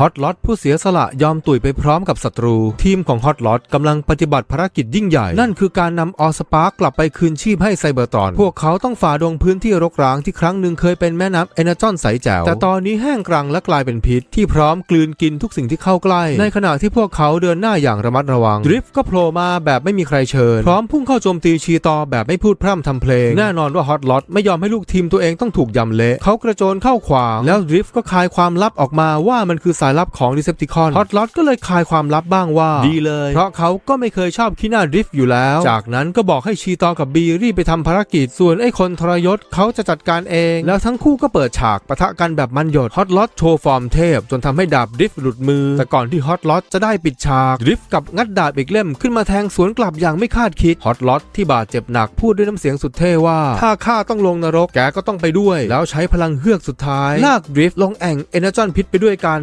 ฮอตลอตผู้เสียสละยอมตุยไปพร้อมกับศัตรู ทีมของฮอตลอตกำลังปฏิบัติภารกิจยิ่งใหญ่ นั่นคือการนำออสปาร์กกลับไปคืนชีพให้ไซเบอร์ตอน พวกเขาต้องฝ่าดงพื้นที่รกร้างที่ครั้งหนึ่งเคยเป็นแม่น้ำเอเนจอนใสแจ๋วแต่ตอนนี้แห้งกรังและกลายเป็นพิษ ที่พร้อมกลืนกินทุกสิ่งที่เข้าใกล้ ในขณะที่พวกเขาเดินหน้าอย่างระมัดระวังดริฟก็โผล่มาแบบไม่มีใครเชิญ พร้อมพุ่งเข้าโจมตีชีตอแบบไม่พูดพร่ำทำเพลงแน่นอนว่าฮอตลอตไม่ยอมให้ลูกทีมตัวเองต้องถูกยำเละเขากระโจนเข้าขวางแล้วดริฟก็คายความลับออกมาว่ามันคือสายลับของดิเซปติคอนฮอตลอตก็เลยคายความลับบ้างว่า ดีเลย เพราะเขาก็ไม่เคยชอบขี้หน้าดริฟอยู่แล้ว จากนั้นก็บอกให้ชีตอกับบีรีบไปทำภารกิจ ส่วนไอ้คนทรยศเขาจะจัดการเอง แล้วทั้งคู่ก็เปิดฉากปะทะกันแบบมันหยดฮอตลอตโชว์ฟอร์มเทพ จนทำให้ดาบดริฟหลุดมือ แต่ก่อนที่ฮอตลอตจะได้ปิดฉากดริฟกับงัดดาบอีกเล่มขึ้นมาแทงสวนกลับอย่างไม่คาดคิดฮอตลอตที่บาดเจ็บหนักพูดด้วยน้ำเสียงสุดเท่ว่า ถ้าข้าต้องลงนรกแกก็ต้องไปด้วย แล้วใช้พลังเฮือกสุดท้าย ลากดริฟลงแอ่งเอเนจอนพิษไปด้วยกัน